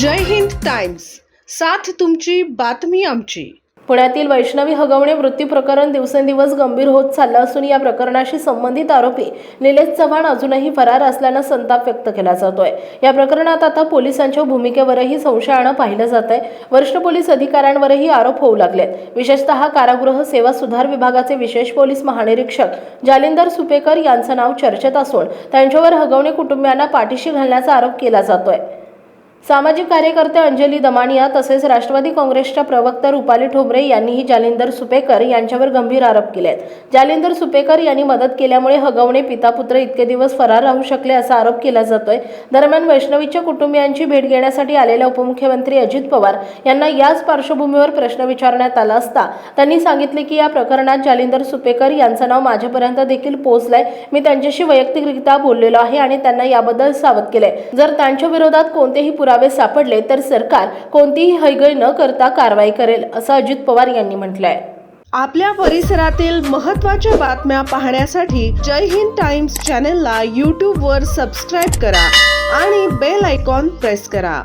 जय Hind Times साथ तुमची बातमी आमची. पुण्यातील वैष्णवी हगवणे मृत्यू प्रकरण दिवसेंदिवस गंभीर होत चाललं असून या प्रकरणाशी संबंधित आरोपी निलेश चव्हाण अजूनही फरार असल्यानं संताप व्यक्त केला जातोय. या प्रकरणात आता पोलिसांच्या भूमिकेवरही संशयानं पाहिलं जात आहे वरिष्ठ पोलीस अधिकाऱ्यांवरही आरोप होऊ लागलेत. विशेषतः कारागृह सेवा सुधार विभागाचे विशेष पोलीस महानिरीक्षक जालिंदर सुपेकर यांचं नाव चर्चेत असून त्यांच्यावर हगवणे कुटुंबियांना पाठीशी घालण्याचा आरोप केला जातोय. सामाजिक कार्यकर्ते अंजली दमानिया तसेच राष्ट्रवादी काँग्रेसच्या प्रवक्ता रुपाली ठोंबरे यांनीही जालिंदर सुपेकर यांच्यावर गंभीर आरोप केले आहेत जालिंदर सुपेकर यांनी मदत केल्यामुळे हगवणे पितापुत्र इतके दिवस फरार राहू शकले असा आरोप केला जातोय. दरम्यान वैष्णवीच्या कुटुंबियांची भेट घेण्यासाठी आलेल्या उपमुख्यमंत्री अजित पवार यांना याच पार्श्वभूमीवर प्रश्न विचारण्यात आला असता त्यांनी सांगितले की या प्रकरणात जालिंदर सुपेकर यांचं नाव माझ्यापर्यंत देखील पोहोचलंय. मी त्यांच्याशी वैयक्तिकरित्या बोललेलो आहे आणि त्यांना याबद्दल सावध केलंय. जर त्यांच्या विरोधात कोणतेही पुरा पुरावे सापडले तर सरकार कोणतीही हयगय न करता कारवाई करेल असं अजित पवार यांनी म्हटलंय. आपल्या परिसरातील महत्त्वाच्या बातम्या पाहण्यासाठी जय हिंद टाइम्स चॅनलला यूट्यूबवर सबस्क्राईब करा आणि बेल आयकॉन प्रेस करा.